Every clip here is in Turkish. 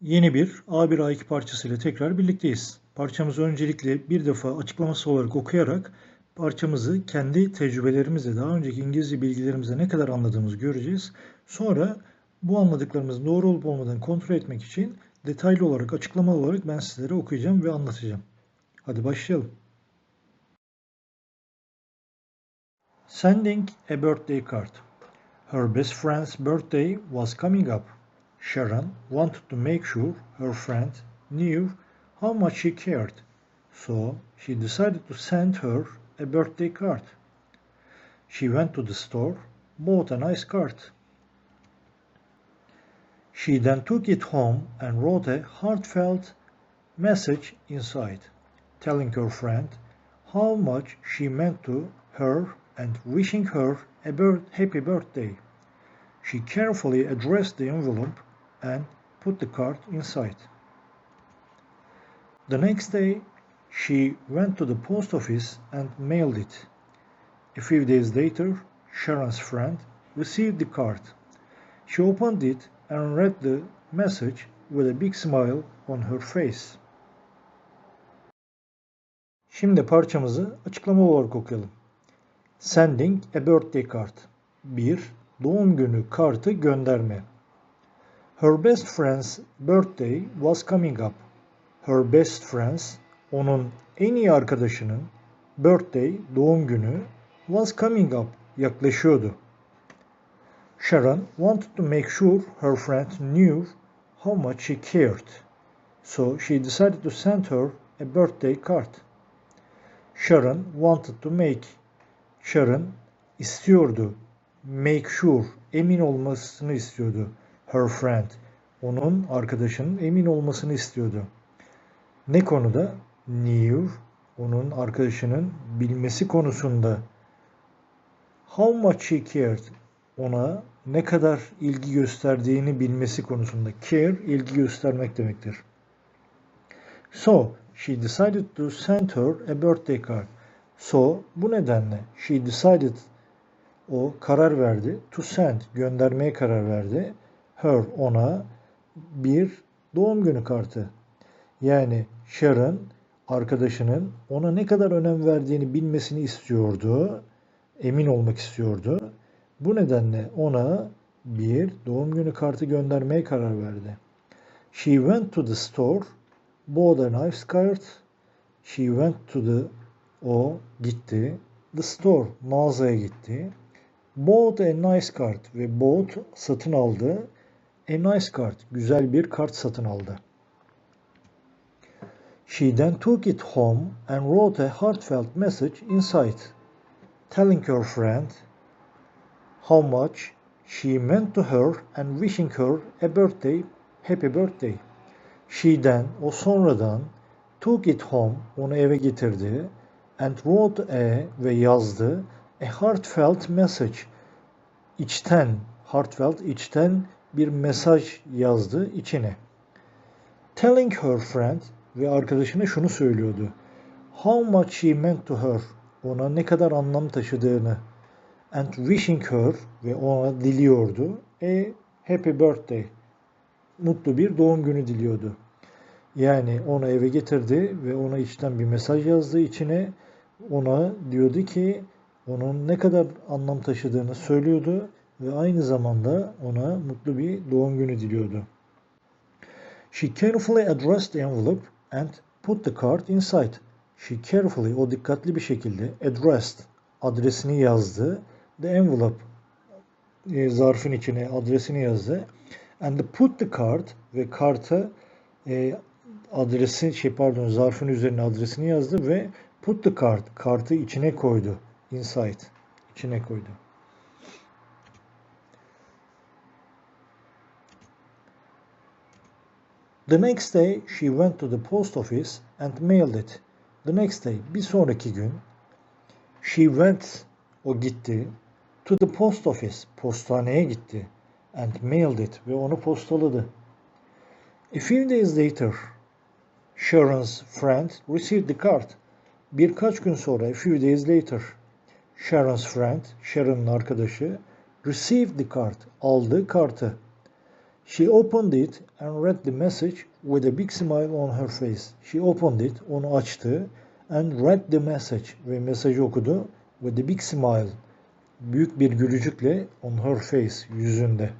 Yeni bir A1 A2 parçasıyla tekrar birlikteyiz. Parçamızı öncelikle bir defa açıklaması olarak okuyarak parçamızı kendi tecrübelerimizle, daha önceki İngilizce bilgilerimizle ne kadar anladığımızı göreceğiz. Sonra bu anladıklarımızın doğru olup olmadığını kontrol etmek için detaylı olarak, açıklamalı olarak ben sizlere okuyacağım ve anlatacağım. Hadi başlayalım. Sending a birthday card. Her best friend's birthday was coming up. Sharon wanted to make sure her friend knew how much she cared, so she decided to send her a birthday card. She went to the store, bought a nice card. She then took it home and wrote a heartfelt message inside, telling her friend how much she meant to her and wishing her a happy birthday. She carefully addressed the envelope and put the card inside. The next day, she went to the post office and mailed it. A few days later, Sharon's friend received the card. She opened it and read the message with a big smile on her face. Şimdi parçamızı açıklama olarak okuyalım. Sending a birthday card. 1. Doğum günü kartı gönderme. Her best friend's birthday was coming up. Her best friend's, onun en iyi arkadaşının birthday, doğum günü was coming up, yaklaşıyordu. Sharon wanted to make sure her friend knew how much she cared. So she decided to send her a birthday card. Sharon wanted to make Sharon istiyordu. Make sure, emin olmasını istiyordu. Her friend, onun arkadaşının emin olmasını istiyordu. Ne konuda? Knew, onun arkadaşının bilmesi konusunda. How much she cared, ona ne kadar ilgi gösterdiğini bilmesi konusunda. Care, ilgi göstermek demektir. So, she decided to send her a birthday card. So, bu nedenle she decided, o karar verdi, to send, göndermeye karar verdi, her, ona bir doğum günü kartı. Yani Sharon, arkadaşının ona ne kadar önem verdiğini bilmesini istiyordu, emin olmak istiyordu. Bu nedenle ona bir doğum günü kartı göndermeye karar verdi. She went to the store, bought a nice card. She went to the, o gitti. The store, mağazaya gitti. Bought a nice card ve bought satın aldı. A nice card, güzel bir kart satın aldı. She then took it home and wrote a heartfelt message inside, telling her friend how much she meant to her and wishing her a birthday, happy birthday. She then, o sonradan, took it home, onu eve getirdi, and wrote a ve yazdı, a heartfelt message, içten, heartfelt, içten bir mesaj yazdı içine. Telling her friend ve arkadaşına şunu söylüyordu. How much she meant to her, ona ne kadar anlam taşıdığını, and wishing her ve ona diliyordu. A happy birthday, mutlu bir doğum günü diliyordu. Yani onu eve getirdi ve ona içten bir mesaj yazdı içine. Ona diyordu ki onun ne kadar anlam taşıdığını söylüyordu ve aynı zamanda ona mutlu bir doğum günü diliyordu. She carefully addressed the envelope and put the card inside. She carefully, o dikkatli bir şekilde addressed, adresini yazdı. The envelope, e, zarfın içine adresini yazdı. And put the card ve karta e, adresi, şey pardon zarfın üzerine adresini yazdı ve put the card, kartı içine koydu. Inside, içine koydu. The next day she went to the post office and mailed it. The next day, bir sonraki gün she went, o gitti, to the post office, postaneye gitti and mailed it ve onu postaladı. A few days later, Sharon's friend received the card. Birkaç gün sonra, a few days later, Sharon's friend, Sharon'ın arkadaşı, received the card, aldı kartı. She opened it and read the message with a big smile on her face. She opened it, onu açtı and read the message ve mesajı okudu with a big smile. Büyük bir gülücükle on her face, yüzünde.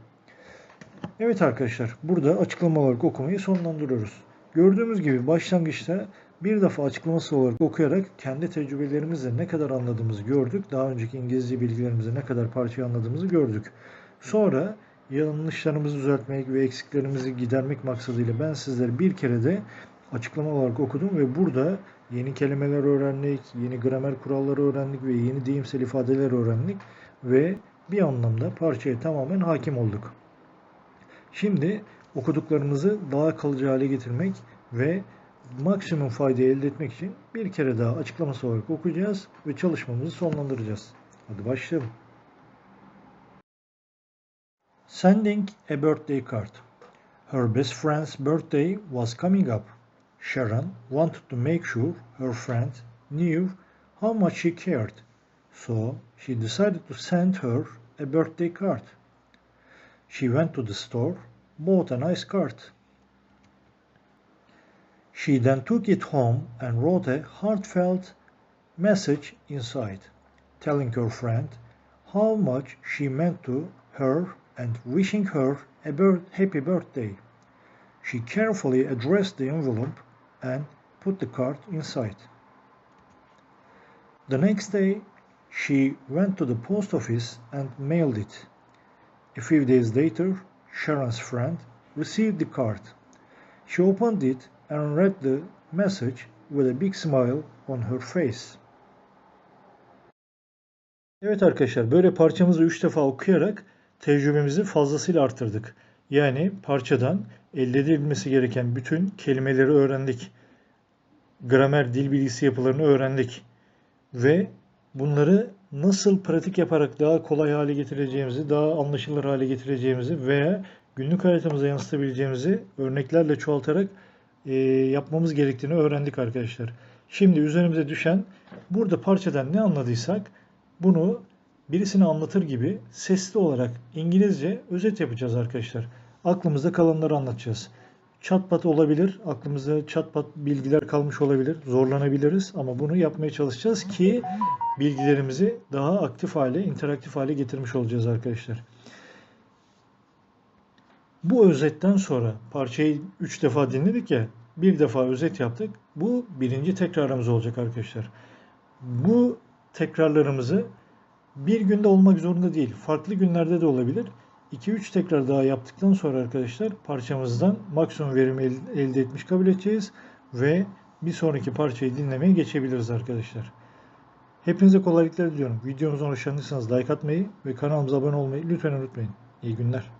Evet arkadaşlar, burada açıklama olarak okumayı sonlandırıyoruz. Gördüğümüz gibi başlangıçta bir defa açıklaması olarak okuyarak kendi tecrübelerimizle ne kadar anladığımızı gördük. Daha önceki İngilizce bilgilerimizle ne kadar parçayı anladığımızı gördük. Sonra yanlışlarımızı düzeltmek ve eksiklerimizi gidermek maksadıyla ben sizlere bir kere de açıklama olarak okudum ve burada yeni kelimeler öğrendik, yeni gramer kuralları öğrendik ve yeni deyimsel ifadeler öğrendik ve bir anlamda parçaya tamamen hakim olduk. Şimdi okuduklarımızı daha kalıcı hale getirmek ve maksimum fayda elde etmek için bir kere daha açıklaması olarak okuyacağız ve çalışmamızı sonlandıracağız. Hadi başlayalım. Sending a birthday card. Her best friend's birthday was coming up. Sharon wanted to make sure her friend knew how much she cared, so she decided to send her a birthday card. She went to the store, bought a nice card. She then took it home and wrote a heartfelt message inside, telling her friend how much she meant to her and wishing her a happy birthday. She carefully addressed the envelope and put the card inside. The next day, she went to the post office and mailed it. A few days later, Sharon's friend received the card. She opened it and read the message with a big smile on her face. Evet arkadaşlar böyle parçamızı 3 defa okuyarak tecrübemizi fazlasıyla arttırdık. Yani parçadan elde edilmesi gereken bütün kelimeleri öğrendik. Gramer, dil bilgisi yapılarını öğrendik. Ve bunları nasıl pratik yaparak daha kolay hale getireceğimizi, daha anlaşılır hale getireceğimizi veya günlük hayatımıza yansıtabileceğimizi örneklerle çoğaltarak e, yapmamız gerektiğini öğrendik arkadaşlar. Şimdi üzerimize düşen burada parçadan ne anladıysak bunu birisine anlatır gibi sesli olarak İngilizce özet yapacağız arkadaşlar. Aklımızda kalanları anlatacağız. Çatpat olabilir, aklımızda çatpat bilgiler kalmış olabilir, zorlanabiliriz ama bunu yapmaya çalışacağız ki bilgilerimizi daha aktif hale, interaktif hale getirmiş olacağız arkadaşlar. Bu özetten sonra parçayı 3 defa dinledik ya, bir defa özet yaptık. Bu birinci tekrarımız olacak arkadaşlar. Bu tekrarlarımızı bir günde olmak zorunda değil. Farklı günlerde de olabilir. 2-3 tekrar daha yaptıktan sonra arkadaşlar parçamızdan maksimum verimi el- elde etmiş kabul edeceğiz ve bir sonraki parçayı dinlemeye geçebiliriz arkadaşlar. Hepinize kolaylıklar diliyorum. Videomuzdan hoşlandıysanız like atmayı ve kanalımıza abone olmayı lütfen unutmayın. İyi günler.